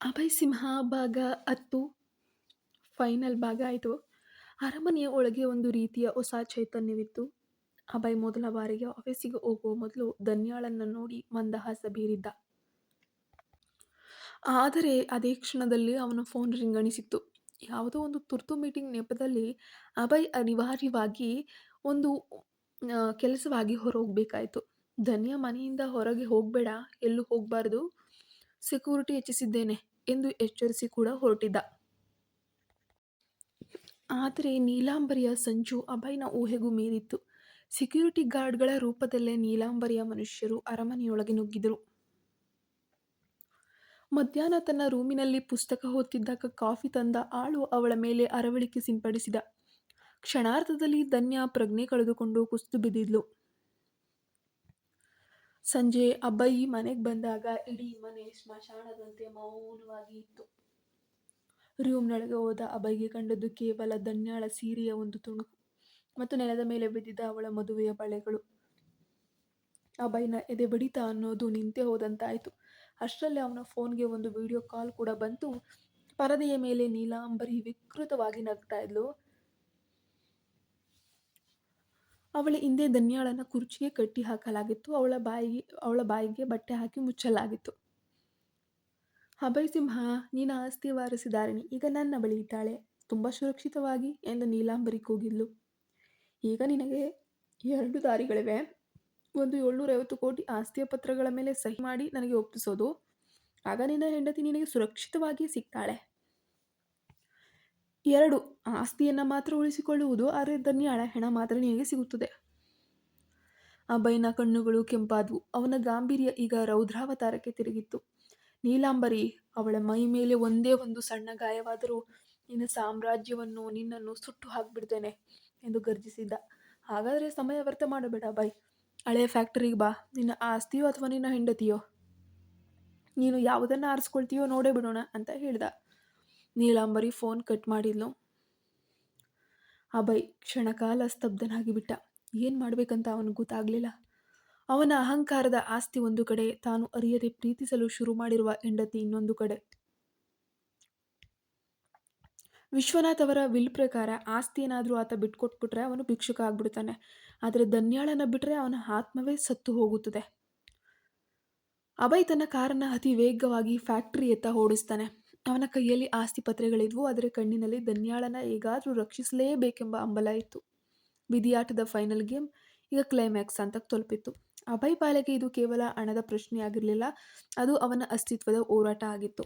ಅಭಯ್ ಸಿಂಹ ಭಾಗ ಹತ್ತು ಫೈನಲ್ ಭಾಗ ಆಯಿತು. ಅರಮನೆಯ ಒಳಗೆ ಒಂದು ರೀತಿಯ ಹೊಸ ಚೈತನ್ಯವಿತ್ತು. ಅಭಯ್ ಮೊದಲ ಬಾರಿಗೆ ಆಫೀಸಿಗೆ ಹೋಗುವ ಮೊದಲು ಧನ್ಯಾಳನ್ನು ನೋಡಿ ಮಂದಹಾಸ ಬೀರಿದ್ದ. ಆದರೆ ಅದೇ ಕ್ಷಣದಲ್ಲಿ ಅವನ ಫೋನ್ ರಿಂಗಣಿಸಿತ್ತು ಯಾವುದೋ ಒಂದು ತುರ್ತು ಮೀಟಿಂಗ್ ನೆಪದಲ್ಲಿ ಅಭಯ್ ಅನಿವಾರ್ಯವಾಗಿ ಒಂದು ಕೆಲಸವಾಗಿ ಕೆಲಸವಾಗಿ ಹೋಗಬೇಕಾಯಿತು ಧನ್ಯ ಮನೆಯಿಂದ ಹೊರಗೆ ಹೋಗಬೇಡ, ಎಲ್ಲೂ ಹೋಗಬಾರ್ದು. ಸೆಕ್ಯೂರಿಟಿ ಹೆಚ್ಚಿಸಿದ್ದೇನೆ. ಎಂದು ಎಚ್ಚರಿಸಿ ಕೂಡ ಹೊರಟಿದ್ದ. ಆದರೆ ನೀಲಾಂಬರಿಯ ಸಂಚು ಅಭಯ್ನ ಊಹೆಗೂ ಮೀರಿತ್ತು. ಸೆಕ್ಯೂರಿಟಿ ಗಾರ್ಡ್ಗಳ ರೂಪದಲ್ಲೇ ನೀಲಾಂಬರಿಯ ಮನುಷ್ಯರು ಅರಮನೆಯೊಳಗೆ ನುಗ್ಗಿದರು. ಮಧ್ಯಾಹ್ನ ತನ್ನ ರೂಮಿನಲ್ಲಿ ಪುಸ್ತಕ ಓದ್ತಿದ್ದಾಗ ಕಾಫಿ ತಂದ ಆಳು ಅವಳ ಮೇಲೆ ಅರವಳಿಕೆ ಸಿಂಪಡಿಸಿದ. ಕ್ಷಣಾರ್ಧದಲ್ಲಿ ಧನ್ಯ ಪ್ರಜ್ಞೆ ಕಳೆದುಕೊಂಡು ಕುಸಿದು ಬಿದ್ದಿದ್ಲು. ಸಂಜೆ ಅಬ್ಬಯಿ ಮನೆಗೆ ಬಂದಾಗ ಇಡೀ ಮನೆ ಸ್ಮಶಾನದಂತೆ ಮೌನವಾಗಿ ಇತ್ತು. ರೂಮ್ನೊಳಗೆ ಹೋದ ಅಭಯ್ಗೆ ಕಂಡದ್ದು ಕೇವಲ ದನ್ಯಾಳ ಸೀರೆಯ ಒಂದು ತುಣುಕು ಮತ್ತು ನೆಲದ ಮೇಲೆ ಬಿದ್ದಿದ್ದ ಅವಳ ಮದುವೆಯ ಬಳೆಗಳು. ಅಬೈನ ಎದೆ ಬಡಿತ ಅನ್ನೋದು ನಿಂತೇ ಹೋದಂತಾಯಿತು. ಅಷ್ಟರಲ್ಲಿ ಅವನ ಫೋನ್ಗೆ ಒಂದು ವಿಡಿಯೋ ಕಾಲ್ ಕೂಡ ಬಂತು. ಪರದೆಯ ಮೇಲೆ ನೀಲಾಂಬರಿ ವಿಕೃತವಾಗಿ ನಗ್ತಾ ಇದ್ಲು. ಅವಳ ಹಿಂದೆ ಧನ್ಯಾಳನ್ನು ಕುರ್ಚಿಗೆ ಕಟ್ಟಿ ಹಾಕಲಾಗಿತ್ತು. ಅವಳ ಬಾಯಿಗೆ ಅವಳ ಬಾಯಿಗೆ ಬಟ್ಟೆ ಹಾಕಿ ಮುಚ್ಚಲಾಗಿತ್ತು. ಅಭಯ್ ಸಿಂಹ, ನೀನು ಆಸ್ತಿ ವಾರಸುದಾರಿಣಿ. ಈಗ ನನ್ನ ಬಳಿ ಇದ್ದಾಳೆ. ತುಂಬ ಸುರಕ್ಷಿತವಾಗಿ ಎಂದು ನೀಲಾಂಬರಿ ಕೂಗಿದ್ಲು. ಈಗ ನಿನಗೆ ಎರಡು ದಾರಿಗಳಿವೆ. ಒಂದು ಏಳ್ನೂರೈವತ್ತು ಕೋಟಿ ಆಸ್ತಿಯ ಪತ್ರಗಳ ಮೇಲೆ ಸಹಿ ಮಾಡಿ ನನಗೆ ಒಪ್ಪಿಸೋದು. ಆಗ ನಿನ್ನ ಹೆಂಡತಿ ನಿನಗೆ ಸುರಕ್ಷಿತವಾಗಿ ಸಿಗ್ತಾಳೆ. ಎರಡು. ಆಸ್ತಿಯನ್ನು ಮಾತ್ರ ಉಳಿಸಿಕೊಳ್ಳುವುದು, ಆದರೆ ಧನ್ಯಾಳ ಹೆಣ ಮಾತ್ರ ನಿನಗೆ ಸಿಗುತ್ತದೆ. ಅಭಯ್ನ ಕಣ್ಣುಗಳು ಕೆಂಪಾದವು. ಅವನ ಗಾಂಭೀರ್ಯ ಈಗ ರೌದ್ರಾವತಾರಕ್ಕೆ ತಿರುಗಿತ್ತು. ನೀಲಾಂಬರಿ, ಅವಳ ಮೈ ಮೇಲೆ ಒಂದೇ ಒಂದು ಸಣ್ಣ ಗಾಯವಾದರೂ ನಿನ್ನ ಸಾಮ್ರಾಜ್ಯವನ್ನು ನಿನ್ನನ್ನು ಸುಟ್ಟು ಹಾಕ್ಬಿಡ್ತೇನೆ ಎಂದು ಗರ್ಜಿಸಿದ್ದ. ಹಾಗಾದರೆ ಸಮಯ ವ್ಯರ್ಥ ಮಾಡಬೇಡ ಬಾಯ್. ಹಳೆಯ ಫ್ಯಾಕ್ಟರಿಗೆ ಬಾ. ನಿನ್ನ ಆಸ್ತಿಯೋ ಅಥವಾ ನಿನ್ನ ಹೆಂಡತಿಯೋ? ನೀನು ಯಾವುದನ್ನು ಆರಿಸ್ಕೊಳ್ತೀಯೋ ನೋಡೇ ಬಿಡೋಣ ಅಂತ ಹೇಳ್ದ. ನೀಲಾಂಬರಿ ಫೋನ್ ಕಟ್ ಮಾಡಿದ್ಲು. ಅಭಯ್ ಕ್ಷಣಕಾಲ ಸ್ತಬ್ಧನಾಗಿ ಬಿಟ್ಟ ಏನು ಮಾಡಬೇಕಂತ ಅವನಿಗೆ ಗೊತ್ತಾಗಲಿಲ್ಲ. ಅವನ ಅಹಂಕಾರದ ಆಸ್ತಿ ಒಂದು ಕಡೆ, ತಾನು ಅರಿಯದೆ ಪ್ರೀತಿಸಲು ಶುರು ಮಾಡಿರುವ ಹೆಂಡತಿ ಇನ್ನೊಂದು ಕಡೆ. ವಿಶ್ವನಾಥ್ ಅವರ ವಿಲ್ ಪ್ರಕಾರ ಆಸ್ತಿ ಏನಾದರೂ ಆತ ಬಿಟ್ಕೊಟ್ಬಿಟ್ರೆ ಅವನು ಭಿಕ್ಷುಕ ಆಗ್ಬಿಡ್ತಾನೆ. ಆದರೆ ಧನ್ಯಾಳನ ಬಿಟ್ಟರೆ ಅವನ ಆತ್ಮವೇ ಸತ್ತು ಹೋಗುತ್ತದೆ. ಅಭಯ್ ತನ್ನ ಕಾರನ್ನು ಅತಿ ವೇಗವಾಗಿ ಫ್ಯಾಕ್ಟರಿಯತ್ತ ಓಡಿಸ್ತಾನೆ. ಅವನ ಕೈಯಲ್ಲಿ ಆಸ್ತಿ ಪತ್ರೆಗಳಿದ್ವು. ಆದರೆ ಕಣ್ಣಿನಲ್ಲಿ ಧನ್ಯಾಳನ ಹೇಗಾದರೂ ರಕ್ಷಿಸಲೇಬೇಕೆಂಬ ಹಂಬಲ ಇತ್ತು. ವಿಧಿಯಾಟದ ಫೈನಲ್ ಗೇಮ್ ಈಗ ಕ್ಲೈಮ್ಯಾಕ್ಸ್ ಅಂತ ತಲುಪಿತ್ತು. ಅಭಯ್ ಪಾಲೆಗೆ ಇದು ಕೇವಲ ಹಣದ ಪ್ರಶ್ನೆ ಆಗಿರಲಿಲ್ಲ ಅದು ಅವನ ಅಸ್ತಿತ್ವದ ಹೋರಾಟ ಆಗಿತ್ತು.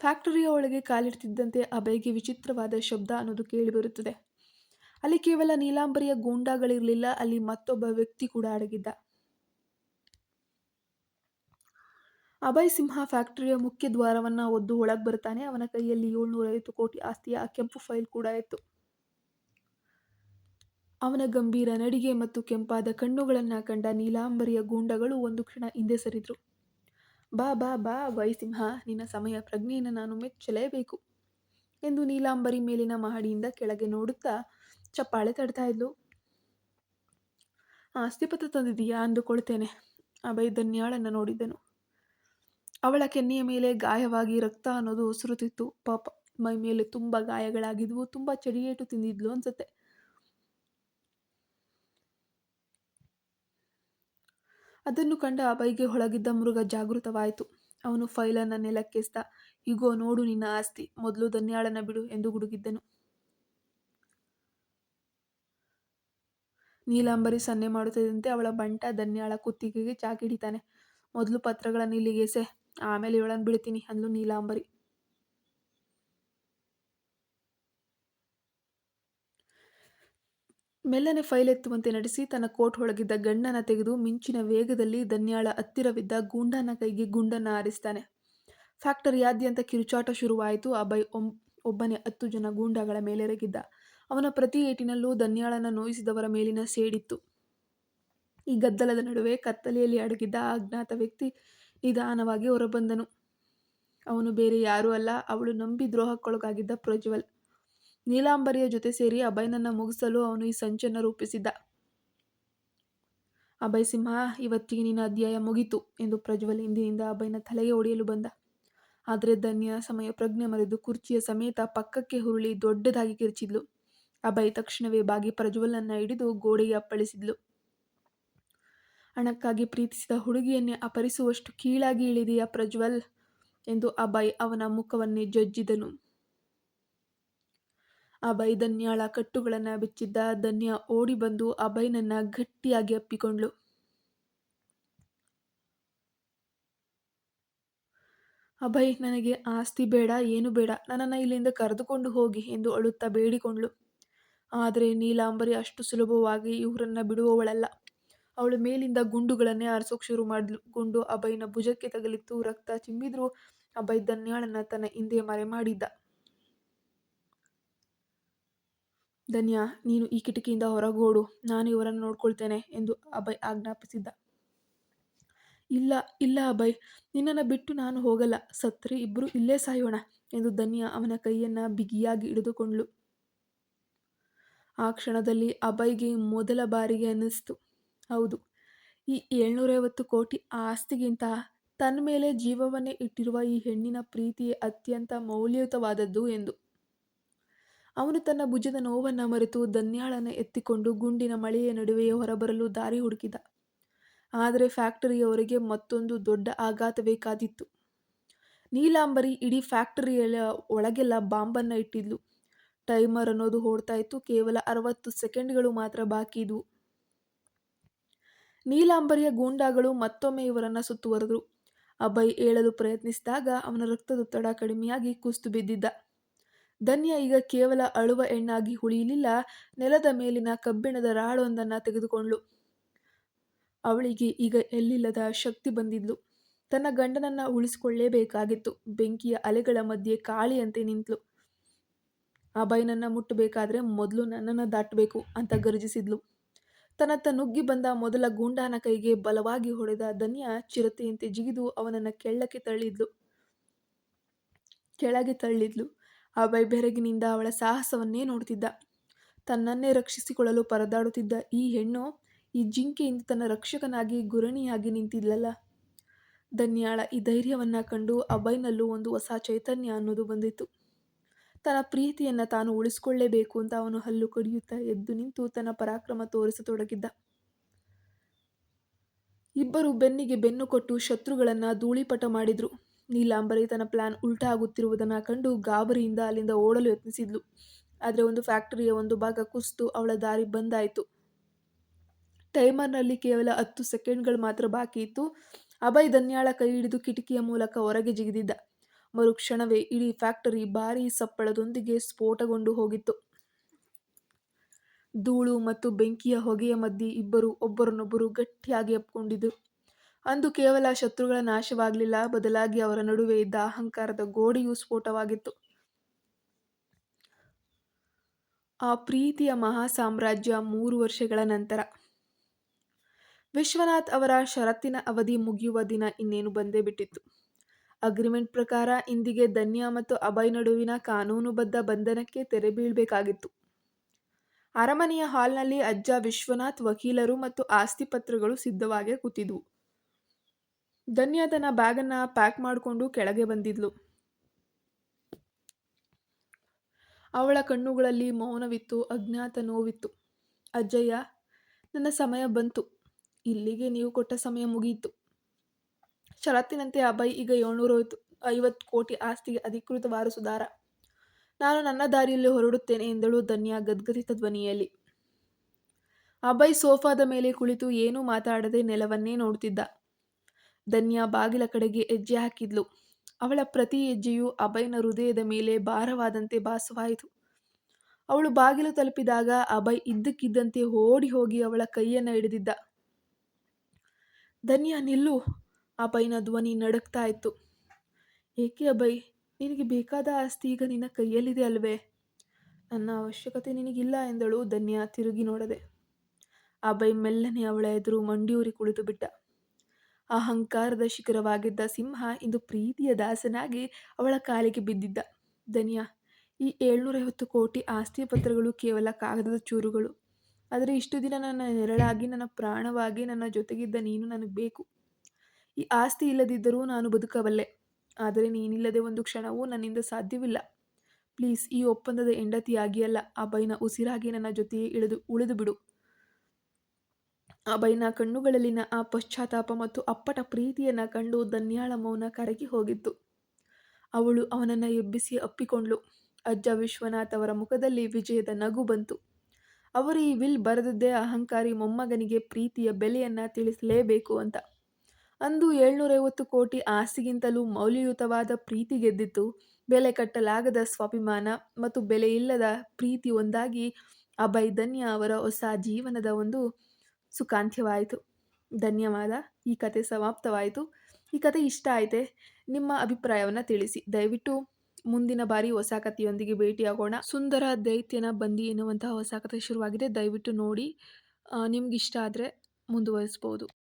ಫ್ಯಾಕ್ಟರಿಯ ಒಳಗೆ ಕಾಲಿಡ್ತಿದ್ದಂತೆ ಅಭಯ್ಗೆ ವಿಚಿತ್ರವಾದ ಶಬ್ದ ಅನ್ನೋದು ಕೇಳಿಬರುತ್ತದೆ ಅಲ್ಲಿ ಕೇವಲ ನೀಲಾಂಬರಿಯ ಗೂಂಡಾಗಳಿರಲಿಲ್ಲ, ಅಲ್ಲಿ ಮತ್ತೊಬ್ಬ ವ್ಯಕ್ತಿ ಕೂಡ ಅಡಗಿದ್ದ. ಅಭಯ್ ಸಿಂಹ ಫ್ಯಾಕ್ಟರಿಯ ಮುಖ್ಯ ದ್ವಾರವನ್ನು ಒದ್ದು ಒಳಗೆ ಬರ್ತಾನೆ. ಅವನ ಕೈಯಲ್ಲಿ ಏಳ್ನೂರೈವತ್ತು ಕೋಟಿ ಆಸ್ತಿಯ ಕೆಂಪು ಫೈಲ್ ಕೂಡ ಇತ್ತು. ಅವನ ಗಂಭೀರ ನಡಿಗೆ ಮತ್ತು ಕೆಂಪಾದ ಕಣ್ಣುಗಳನ್ನು ಕಂಡ ನೀಲಾಂಬರಿಯ ಗೂಂಡಗಳು ಒಂದು ಕ್ಷಣ ಹಿಂದೆ ಸರಿದ್ರು. ಬಾ ಬಾ ಬಾ, ಅಭಯ್ ಸಿಂಹ, ನಿನ್ನ ಸಮಯ ಪ್ರಜ್ಞೆಯನ್ನು ನಾನು ಮೆಚ್ಚಲೇಬೇಕು ಎಂದು ನೀಲಾಂಬರಿ ಮೇಲಿನ ಮಹಡಿಯಿಂದ ಕೆಳಗೆ ನೋಡುತ್ತಾ ಚಪ್ಪಾಳೆ ತಡ್ತಾ ಇದ್ಲು. ಆಸ್ತಿಪತ್ರ ತಂದಿದೀಯಾ ಅಂದುಕೊಳ್ತೇನೆ, ಅಭಯ್ ಧನ್ಯಾಳನ್ನು ನೋಡಿದ್ದನು. ಅವಳ ಕೆನ್ನೆಯ ಮೇಲೆ ಗಾಯವಾಗಿ ರಕ್ತ ಅನ್ನೋದು ಸುರುತ್ತಿತ್ತು ಪಾಪ, ಮೈ ಮೇಲೆ ತುಂಬ ಗಾಯಗಳಾಗಿದ್ವು. ತುಂಬ ಚಡಿಯೇಟು ತಿಂದಿದ್ಲು ಅನ್ಸುತ್ತೆ. ಅದನ್ನು ಕಂಡ ಬೈಗೆ ಒಳಗಿದ್ದ ಮೃಗ ಜಾಗೃತವಾಯಿತು. ಅವನು ಫೈಲನ್ನು ನೆಲಕ್ಕೆಸ್ತ ಇಗೋ, ನೋಡು ನಿನ್ನ ಆಸ್ತಿ. ಮೊದಲು ಧನ್ಯಾಳನ ಬಿಡು ಎಂದು ಗುಡುಗಿದ್ದನು. ನೀಲಾಂಬರಿ ಸನ್ನೆ ಮಾಡುತ್ತಿದ್ದಂತೆ ಅವಳ ಬಂಟ ಧನ್ಯಾಳ ಕುತ್ತಿಗೆಗೆ ಚಾಕಿಡಿತಾನೆ. ಮೊದಲು ಪತ್ರಗಳನ್ನು ಇಲ್ಲಿಗೆ ಎಸೆ ಆಮೇಲೆ ಇವಳನ್ನು ಬಿಡ್ತೀನಿ ಅಂದ್ಲು ನೀಲಾಂಬರಿ. ಮೆಲ್ಲನೆ ಫೈಲ್ ಎತ್ತುವಂತೆ ನಡೆಸಿ ತನ್ನ ಕೋಟ್ ಒಳಗಿದ್ದ ಗಣ್ಣನ ತೆಗೆದು ಮಿಂಚಿನ ವೇಗದಲ್ಲಿ ಧನ್ಯಾಳ ಹತ್ತಿರವಿದ್ದ ಗೂಂಡನ ಕೈಗೆ ಗುಂಡನ್ನು ಹಾರಿಸ್ತಾನೆ ಫ್ಯಾಕ್ಟರಿಯಾದ್ಯಂತ ಕಿರುಚಾಟ ಶುರುವಾಯಿತು. ಅಭಯ್ ಒಬ್ಬನೇ ಹತ್ತು ಜನ ಗೂಂಡಗಳ ಮೇಲೆರಗಿದ್ದ. ಅವನ ಪ್ರತಿ ಏಟಿನಲ್ಲೂ ಧನ್ಯಾಳನ ನೋಯಿಸಿದವರ ಮೇಲಿನ ಸೇಡಿತ್ತು. ಈ ಗದ್ದಲದ ನಡುವೆ ಕತ್ತಲೆಯಲ್ಲಿ ಅಡಗಿದ್ದ ಅಜ್ಞಾತ ವ್ಯಕ್ತಿ ನಿಧಾನವಾಗಿ ಹೊರಬಂದನು. ಅವನು ಬೇರೆ ಯಾರೂ ಅಲ್ಲ, ಅವಳು ನಂಬಿ ದ್ರೋಹಕ್ಕೊಳಗಾಗಿದ್ದ ಪ್ರಜ್ವಲ್. ನೀಲಾಂಬರಿಯ ಜೊತೆ ಸೇರಿ ಅಭಯನನ್ನು ಮುಗಿಸಲು ಅವನು ಈ ಸಂಚನ್ನು ರೂಪಿಸಿದ್ದ. ಅಭಯ್ ಸಿಂಹ, ಇವತ್ತಿಗೆ ನಿನ್ನ ಅಧ್ಯಾಯ ಮುಗಿತು ಎಂದು ಪ್ರಜ್ವಲ್ ಹಿಂದಿನಿಂದ ಅಭಯ್ನ ತಲೆಗೆ ಹೊಡೆಯಲು ಬಂದ. ಆದರೆ ಧನ್ಯ ಸಮಯ ಪ್ರಜ್ಞೆ ಮರೆದು ಕುರ್ಚಿಯ ಸಮೇತ ಪಕ್ಕಕ್ಕೆ ಹುರುಳಿ ದೊಡ್ಡದಾಗಿ ಕಿರಿಚಿದ್ಲು. ಅಭಯ್ ತಕ್ಷಣವೇ ಬಾಗಿ ಪ್ರಜ್ವಲನ್ನ ಹಿಡಿದು ಗೋಡೆಗೆ ಅಪ್ಪಳಿಸಿದ್ಲು. ಹಣಕ್ಕಾಗಿ ಪ್ರೀತಿಸಿದ ಹುಡುಗಿಯನ್ನೇ ಅಪರಿಸುವಷ್ಟು ಕೀಳಾಗಿ ಇಳಿದೆಯಾ ಪ್ರಜ್ವಲ್? ಎಂದು ಅಭಯ್ ಅವನ ಮುಖವನ್ನೇ ಜಜ್ಜಿದನು. ಅಭಯ್ ಧನ್ಯಾಳ ಕಟ್ಟುಗಳನ್ನು ಬಿಚ್ಚಿದ್ದ ಧನ್ಯ ಓಡಿ ಬಂದು ಅಭಯ್ನನ್ನ ಗಟ್ಟಿಯಾಗಿ ಅಪ್ಪಿಕೊಂಡ್ಳು. ಅಭಯ್, ನನಗೆ ಆಸ್ತಿ ಬೇಡ, ಏನು ಬೇಡ, ನನ್ನನ್ನು ಇಲ್ಲಿಂದ ಕರೆದುಕೊಂಡು ಹೋಗಿ ಎಂದು ಅಳುತ್ತಾ ಬೇಡಿಕೊಂಡ್ಳು. ಆದರೆ ನೀಲಾಂಬರಿ ಅಷ್ಟು ಸುಲಭವಾಗಿ ಇವರನ್ನ ಬಿಡುವವಳಲ್ಲ. ಅವಳು ಮೇಲಿಂದ ಗುಂಡುಗಳನ್ನೇ ಆರಿಸೋಕೆ ಶುರು ಮಾಡಿದ್ಲು ಗುಂಡು ಅಭಯ್ನ ಭುಜಕ್ಕೆ ತಗಲಿತ್ತು. ರಕ್ತ ಚಿಮ್ಮಿದ್ರು. ಅಭಯ್ ಧನ್ಯಾಳನ್ನ ತನ್ನ ಹಿಂದೆ ಮರೆ ಮಾಡಿದ್ದ. ಧನ್ಯ, ನೀನು ಈ ಕಿಟಕಿಯಿಂದ ಹೊರಗೋಡು ನಾನು ಇವರನ್ನು ನೋಡ್ಕೊಳ್ತೇನೆ ಎಂದು ಅಭಯ್ ಆಜ್ಞಾಪಿಸಿದ್ದ. ಇಲ್ಲ ಇಲ್ಲ ಅಭಯ್ ನಿನ್ನನ್ನು ಬಿಟ್ಟು ನಾನು ಹೋಗಲ್ಲ. ಸತ್ರಿ ಇಬ್ಬರು ಇಲ್ಲೇ ಸಾಯೋಣ ಎಂದು ಧನ್ಯ ಅವನ ಕೈಯನ್ನು ಬಿಗಿಯಾಗಿ ಹಿಡಿದುಕೊಂಡ್ಳು. ಆ ಕ್ಷಣದಲ್ಲಿ ಅಭಯ್ಗೆ ಮೊದಲ ಬಾರಿಗೆ ಅನ್ನಿಸ್ತು. ಹೌದು. ಈ ಏಳ್ನೂರೈವತ್ತು ಕೋಟಿ ಆಸ್ತಿಗಿಂತ ತನ್ನ ಮೇಲೆ ಜೀವವನ್ನೇ ಇಟ್ಟಿರುವ ಈ ಹೆಣ್ಣಿನ ಪ್ರೀತಿಯೇ ಅತ್ಯಂತ ಮೌಲ್ಯಯುತವಾದದ್ದು ಎಂದು. ಅವನು ತನ್ನ ಭುಜದ ನೋವನ್ನು ಮರೆತು ಧನ್ಯಾಳನ್ನು ಎತ್ತಿಕೊಂಡು ಗುಂಡಿನ ಮಳೆಯ ನಡುವೆಯೇ ಹೊರಬರಲು ದಾರಿ ಹುಡುಕಿದ. ಆದರೆ ಫ್ಯಾಕ್ಟರಿಯವರಿಗೆ ಮತ್ತೊಂದು ದೊಡ್ಡ ಆಘಾತ ಬೇಕಾದಿತ್ತು. ನೀಲಾಂಬರಿ ಇಡೀ ಫ್ಯಾಕ್ಟರಿಯ ಒಳಗೆಲ್ಲ ಬಾಂಬನ್ನು ಇಟ್ಟಿದ್ಲು. ಟೈಮರ್ ಅನ್ನೋದು ಓಡ್ತಾ ಇತ್ತು. ಕೇವಲ ಅರವತ್ತು ಸೆಕೆಂಡ್ಗಳು ಮಾತ್ರ ಬಾಕಿ ಇದ್ವು. ನೀಲಾಂಬರಿಯ ಗೂಂಡಾಗಳು ಮತ್ತೊಮ್ಮೆ ಇವರನ್ನ ಸುತ್ತುವರೆದ್ರು ಅಭಯ್ ಏಳಲು ಪ್ರಯತ್ನಿಸಿದಾಗ ಅವನ ರಕ್ತದೊತ್ತಡ ಕಡಿಮೆಯಾಗಿ ಕುಸ್ತು ಬಿದ್ದಿದ್ದ. ಧನ್ಯ ಈಗ ಕೇವಲ ಅಳುವ ಎಣ್ಣಾಗಿ ಉಳಿಯಲಿಲ್ಲ, ನೆಲದ ಮೇಲಿನ ಕಬ್ಬಿಣದ ರಾಳೊಂದನ್ನು ತೆಗೆದುಕೊಂಡ್ಳು. ಅವಳಿಗೆ ಈಗ ಎಲ್ಲಿಲ್ಲದ ಶಕ್ತಿ ಬಂದಿದ್ಲು. ತನ್ನ ಗಂಡನನ್ನ ಉಳಿಸಿಕೊಳ್ಳೇಬೇಕಾಗಿತ್ತು, ಬೆಂಕಿಯ ಅಲೆಗಳ ಮಧ್ಯೆ ಕಾಳಿಯಂತೆ ನಿಂತ್ಲು ಅಭಯ್ನನ್ನ ಮುಟ್ಟಬೇಕಾದ್ರೆ ಮೊದಲು ನನ್ನನ್ನು ದಾಟಬೇಕು ಅಂತ ಗರ್ಜಿಸಿದ್ಲು. ತನ್ನತ್ತ ನುಗ್ಗಿ ಬಂದ ಮೊದಲ ಗೂಂಡಾನ ಕೈಗೆ ಬಲವಾಗಿ ಹೊಡೆದ ಧನ್ಯ ಚಿರತೆಯಂತೆ ಜಿಗಿದು ಅವನನ್ನ ಕೆಳಕ್ಕೆ ತಳ್ಳಿದ್ಲು. ಕೆಳಗೆ ತಳ್ಳಿದ್ಲು. ಆ ಬೆರಗಿನಿಂದ ಅವಳ ಸಾಹಸವನ್ನೇ ನೋಡ್ತಿದ್ದ. ತನ್ನನ್ನೇ ರಕ್ಷಿಸಿಕೊಳ್ಳಲು ಪರದಾಡುತ್ತಿದ್ದ ಈ ಹೆಣ್ಣು ಈ ಜಿಂಕೆಯಿಂದ ತನ್ನ ರಕ್ಷಕನಾಗಿ ಗುರಣಿಯಾಗಿ ನಿಂತಿದ್ಲಲ್ಲ. ಧನ್ಯಾಳ ಈ ಧೈರ್ಯವನ್ನ ಕಂಡು ಅಭಯ್ನಲ್ಲೂ ಒಂದು ಹೊಸ ಚೈತನ್ಯ ಅನ್ನೋದು ಬಂದಿತ್ತು. ತನ್ನ ಪ್ರೀತಿಯನ್ನು ತಾನು ಉಳಿಸ್ಕೊಳ್ಳೇಬೇಕು ಅಂತ ಅವನು ಹಲ್ಲು ಕಡಿಯುತ್ತಾ ಎದ್ದು ನಿಂತು ತನ್ನ ಪರಾಕ್ರಮ ತೋರಿಸತೊಡಗಿದ್ದ. ಇಬ್ಬರು ಬೆನ್ನಿಗೆ ಬೆನ್ನು ಕೊಟ್ಟು ಶತ್ರುಗಳನ್ನ ಧೂಳಿಪಟ ಮಾಡಿದ್ರು. ನೀಲಾಂಬರಿ ತನ್ನ ಪ್ಲಾನ್ ಉಲ್ಟಾ ಆಗುತ್ತಿರುವುದನ್ನ ಕಂಡು ಗಾಬರಿಯಿಂದ ಅಲ್ಲಿಂದ ಓಡಲು ಯತ್ನಿಸಿದ್ಲು. ಆದರೆ ಒಂದು ಫ್ಯಾಕ್ಟರಿಯ ಒಂದು ಭಾಗ ಕುಸಿತು ಅವಳ ದಾರಿ ಬಂದಾಯಿತು. ಟೈಮರ್ನಲ್ಲಿ ಕೇವಲ ಹತ್ತು ಸೆಕೆಂಡ್ಗಳು ಮಾತ್ರ ಬಾಕಿ ಇತ್ತು. ಅಭಯ್ ಧನ್ಯಾಳ ಕೈ ಹಿಡಿದು ಕಿಟಕಿಯ ಮೂಲಕ ಹೊರಗೆ ಜಿಗಿದಿದ್ದ. ಮರುಕ್ಷಣವೇ ಇಡೀ ಫ್ಯಾಕ್ಟರಿ ಭಾರೀ ಸಪ್ಪಳದೊಂದಿಗೆ ಸ್ಫೋಟಗೊಂಡು ಹೋಗಿತ್ತು. ಧೂಳು ಮತ್ತು ಬೆಂಕಿಯ ಹೊಗೆಯ ಮಧ್ಯೆ ಇಬ್ಬರು ಒಬ್ಬರನ್ನೊಬ್ಬರು ಗಟ್ಟಿಯಾಗಿ ಅಪ್ಪಿಕೊಂಡಿದ್ದು ಅಂದು ಕೇವಲ ಶತ್ರುಗಳ ನಾಶವಾಗಲಿಲ್ಲ, ಬದಲಾಗಿ ಅವರ ನಡುವೆ ಇದ್ದ ಅಹಂಕಾರದ ಗೋಡೆಯೂ ಸ್ಫೋಟವಾಗಿತ್ತು. ಆ ಪ್ರೀತಿಯ ಮಹಾ ಸಾಮ್ರಾಜ್ಯ ಮೂರು ವರ್ಷಗಳ ನಂತರ. ವಿಶ್ವನಾಥ್ ಅವರ ಷರತ್ತಿನ ಅವಧಿ ಮುಗಿಯುವ ದಿನ ಇನ್ನೇನು ಬಂದೇ ಬಿಟ್ಟಿತ್ತು. ಅಗ್ರಿಮೆಂಟ್ ಪ್ರಕಾರ ಇಂದಿಗೆ ಧನ್ಯ ಮತ್ತು ಅಭಯ್ ನಡುವಿನ ಕಾನೂನುಬದ್ಧ ಬಂಧನಕ್ಕೆ ತೆರೆ ಬೀಳಬೇಕಾಗಿತ್ತು. ಅರಮನೆಯ ಹಾಲ್ನಲ್ಲಿ ಅಜ್ಜ ವಿಶ್ವನಾಥ್ ವಕೀಲರು ಮತ್ತು ಆಸ್ತಿ ಪತ್ರಗಳು ಸಿದ್ಧವಾಗಿ ಕೂತಿದ್ವು. ಧನ್ಯ ತನ್ನ ಬ್ಯಾಗನ್ನು ಪ್ಯಾಕ್ ಮಾಡಿಕೊಂಡು ಕೆಳಗೆ ಬಂದಿದ್ಲು. ಅವಳ ಕಣ್ಣುಗಳಲ್ಲಿ ಮೌನವಿತ್ತು, ಅಜ್ಞಾತ ನೋವಿತ್ತು. ಅಜ್ಜಯ್ಯ, ನನ್ನ ಸಮಯ ಬಂತು. ಇಲ್ಲಿಗೆ ನೀವು ಕೊಟ್ಟ ಸಮಯ ಮುಗಿಯಿತು ಷರತ್ತಿನಂತೆ ಅಭಯ್ ಈಗ ಏಳ್ನೂರ ಐವತ್ತು ಕೋಟಿ ಆಸ್ತಿಗೆ ಅಧಿಕೃತ ವಾರಸುದಾರ. ನಾನು ನನ್ನ ದಾರಿಯಲ್ಲಿ ಹೊರಡುತ್ತೇನೆ ಎಂದಳು ಧನ್ಯ ಗದ್ಗದಿತ ಧ್ವನಿಯಲ್ಲಿ. ಅಭಯ್ ಸೋಫಾದ ಮೇಲೆ ಕುಳಿತು ಏನೂ ಮಾತಾಡದೆ ನೆಲವನ್ನೇ ನೋಡ್ತಿದ್ದ ಧನ್ಯ ಬಾಗಿಲ ಕಡೆಗೆ ಹೆಜ್ಜೆ ಹಾಕಿದ್ಲು. ಅವಳ ಪ್ರತಿ ಹೆಜ್ಜೆಯು ಅಭಯ್ನ ಹೃದಯದ ಮೇಲೆ ಭಾರವಾದಂತೆ ಭಾಸವಾಯಿತು ಅವಳು ಬಾಗಿಲು ತಲುಪಿದಾಗ ಅಭಯ್ ಇದ್ದಕ್ಕಿದ್ದಂತೆ ಓಡಿ ಹೋಗಿ ಅವಳ ಕೈಯನ್ನು ಹಿಡಿದಿದ್ದ. ಧನ್ಯ ನಿಲ್ಲು ಅಭಯ್ನ ಧ್ವನಿ ನಡುಕ್ತಾ ಇತ್ತು ಏಕೆ ಅಭಯ್ ನಿನಗೆ ಬೇಕಾದ ಆಸ್ತಿ ಈಗ ನಿನ್ನ ಕೈಯಲ್ಲಿದೆ ಅಲ್ವೇ? ನನ್ನ ಅವಶ್ಯಕತೆ ನಿನಗಿಲ್ಲ ಎಂದಳು ಧನ್ಯ ತಿರುಗಿ ನೋಡದೆ. ಅಭಯ್ ಮೆಲ್ಲನೆ ಅವಳ ಎದುರು ಮಂಡಿಯೂರಿ ಕುಳಿತು ಬಿಟ್ಟ. ಅಹಂಕಾರದ ಶಿಖರವಾಗಿದ್ದ ಸಿಂಹ ಇಂದು ಪ್ರೀತಿಯ ದಾಸನಾಗಿ ಅವಳ ಕಾಲಿಗೆ ಬಿದ್ದಿದ್ದ. ಧನ್ಯ, ಈ ಏಳ್ನೂರೈವತ್ತು ಕೋಟಿ ಆಸ್ತಿ ಪತ್ರಗಳು ಕೇವಲ ಕಾಗದದ ಚೂರುಗಳು. ಆದರೆ ಇಷ್ಟು ದಿನ ನನ್ನ ನೆರಳಾಗಿ, ನನ್ನ ಪ್ರಾಣವಾಗಿ, ನನ್ನ ಜೊತೆಗಿದ್ದ ನೀನು ನನಗೆ ಬೇಕು. ಈ ಆಸ್ತಿ ಇಲ್ಲದಿದ್ದರೂ ನಾನು ಬದುಕಬಲ್ಲೆ. ಆದರೆ ನೀನಿಲ್ಲದೆ ಒಂದು ಕ್ಷಣವೂ ನನ್ನಿಂದ ಸಾಧ್ಯವಿಲ್ಲ. ಪ್ಲೀಸ್, ಈ ಒಪ್ಪಂದದ ಹೆಂಡತಿಯಾಗಿ ಅಲ್ಲ ಆ ಬೈನ ಉಸಿರಾಗಿ ನನ್ನ ಜೊತೆಯೇ ಇಳಿದು, ಉಳಿದು ಬಿಡು. ಆ ಬೈನ ಕಣ್ಣುಗಳಲ್ಲಿನ ಆ ಪಶ್ಚಾತ್ತಾಪ ಮತ್ತು ಅಪ್ಪಟ ಪ್ರೀತಿಯನ್ನು ಕಂಡು ಧನ್ಯಾಳ ಮೌನ ಕರಗಿ ಹೋಗಿತ್ತು. ಅವಳು ಅವನನ್ನು ಎಬ್ಬಿಸಿ ಅಪ್ಪಿಕೊಂಡ್ಳು. ಅಜ್ಜ ವಿಶ್ವನಾಥ್ ಅವರ ಮುಖದಲ್ಲಿ ವಿಜಯದ ನಗು ಬಂತು. ಅವರು ಈ ವಿಲ್ ಬರೆದದ್ದೇ ಅಹಂಕಾರಿ ಮೊಮ್ಮಗನಿಗೆ ಪ್ರೀತಿಯ ಬೆಲೆಯನ್ನ ತಿಳಿಸಲೇಬೇಕು ಅಂತ. ಅಂದು ಏಳ್ನೂರೈವತ್ತು ಕೋಟಿ ಆಸ್ತಿಗಿಂತಲೂ ಮೌಲ್ಯಯುತವಾದ ಪ್ರೀತಿ ಗೆದ್ದಿತು ಬೆಲೆ ಕಟ್ಟಲಾಗದ ಸ್ವಾಭಿಮಾನ ಮತ್ತು ಬೆಲೆ ಇಲ್ಲದ ಪ್ರೀತಿ ಒಂದಾಗಿ ಅಭಯ್ ಧನ್ಯ ಅವರ ಹೊಸ ಜೀವನದ ಒಂದು ಸುಖಾಂತ್ಯವಾಯಿತು. ಧನ್ಯವಾದ. ಈ ಕತೆ ಸಮಾಪ್ತವಾಯಿತು. ಈ ಕತೆ ಇಷ್ಟ ಆಯಿತೆ? ನಿಮ್ಮ ಅಭಿಪ್ರಾಯವನ್ನು ತಿಳಿಸಿ. ದಯವಿಟ್ಟು ಮುಂದಿನ ಬಾರಿ ಹೊಸ ಕಥೆಯೊಂದಿಗೆ ಭೇಟಿಯಾಗೋಣ. ಸುಂದರ ದೈತ್ಯನ ಬಂದಿ ಎನ್ನುವಂತಹ ಹೊಸ ಕಥೆ ಶುರುವಾಗಿದೆ. ದಯವಿಟ್ಟು ನೋಡಿ. ನಿಮ್ಗೆ ಇಷ್ಟ ಆದರೆ ಮುಂದುವರಿಸ್ಬೋದು.